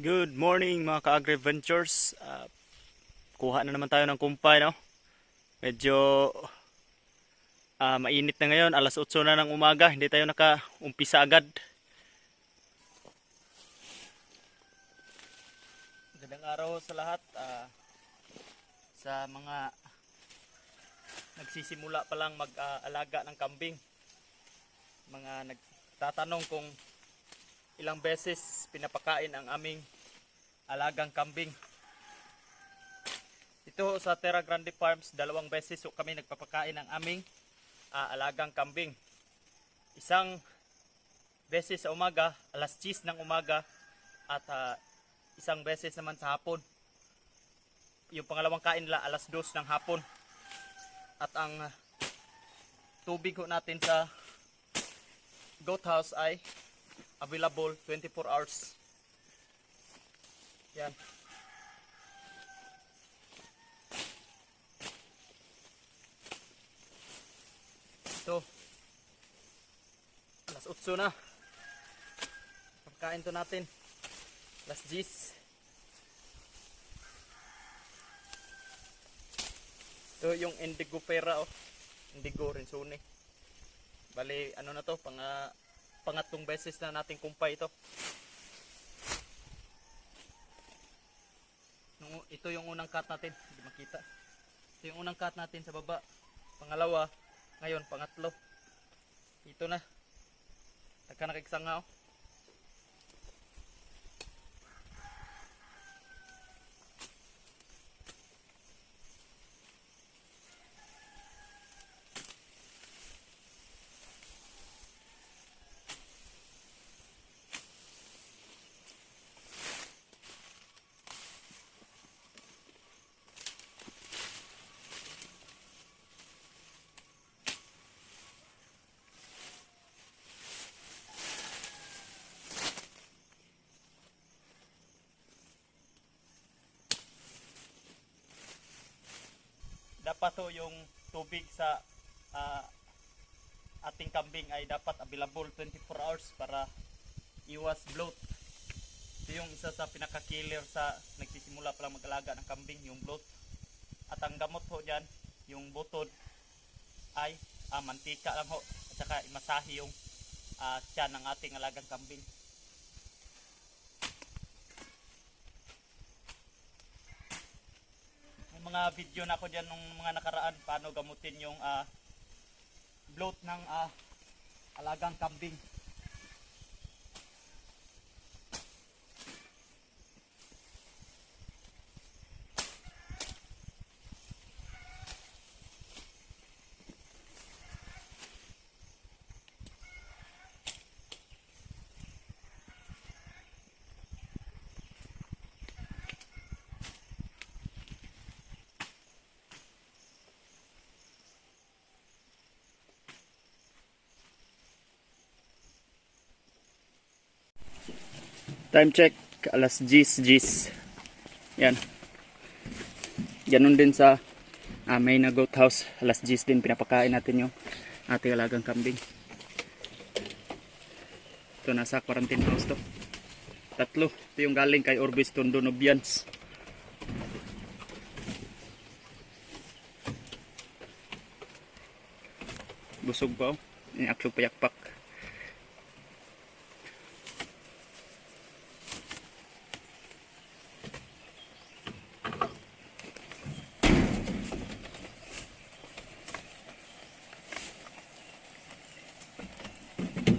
Good morning mga ka-agri ventures. Ah, kuha na naman tayo ng kumpay, no? Medyo ah, mainit na ngayon. Alas 8 na ng umaga. Hindi tayo naka-umpisa agad. Magandang araw sa lahat. Ah, sa mga nagsisimula pa lang mag-alaga ng kambing. Mga nagtatanong kung ilang beses pinapakain ang aming alagang kambing. Ito sa Terra Grande Farms, dalawang beses kami nagpapakain ng aming ah, alagang kambing. Isang beses sa umaga, alas 10 ng umaga at ah, isang beses naman sa hapon. Yung pangalawang kain nila alas 2 ng hapon. At ang ah, tubig natin sa goat house ay available 24 hours. Yan. Ito. Alas 8 na. Pagkain to natin. Alas 10. Ito yung indigo pera oh. Indigo rinsone. Bali, ano na to, pang ah, pangatlong beses na nating kumpay ito. Ito yung unang cut natin, hindi makita. Ito yung unang cut natin sa baba. Pangalawa, ngayon pangatlo. Ito na. Nagka nakiksang nga oh. Ho yung tubig sa ah, ating kambing ay dapat available 24 hours para iwas bloat. Ito yung isa sa pinaka-killer sa nagsisimula pa lang mag-alaga ng kambing, yung bloat. At ang gamot ho dyan, yung butod ay ah, mantika lang ho. At saka imasahe yung ah, tiyan ng ating alagang kambing. Video na ako dyan nung mga nakaraan paano gamutin yung ah, bloat ng ah, alagang kambing. Time check, alas 10, 10. Yan. Ganun din sa ah, may na goat house, alas 10 din pinapakain natin yung ating alagang kambing. Ito nasa quarantine house to. Tatlo. Ito yung galing kay Orbis Tondo Nobians. Busog pa oh. Ini aksyo payakpak.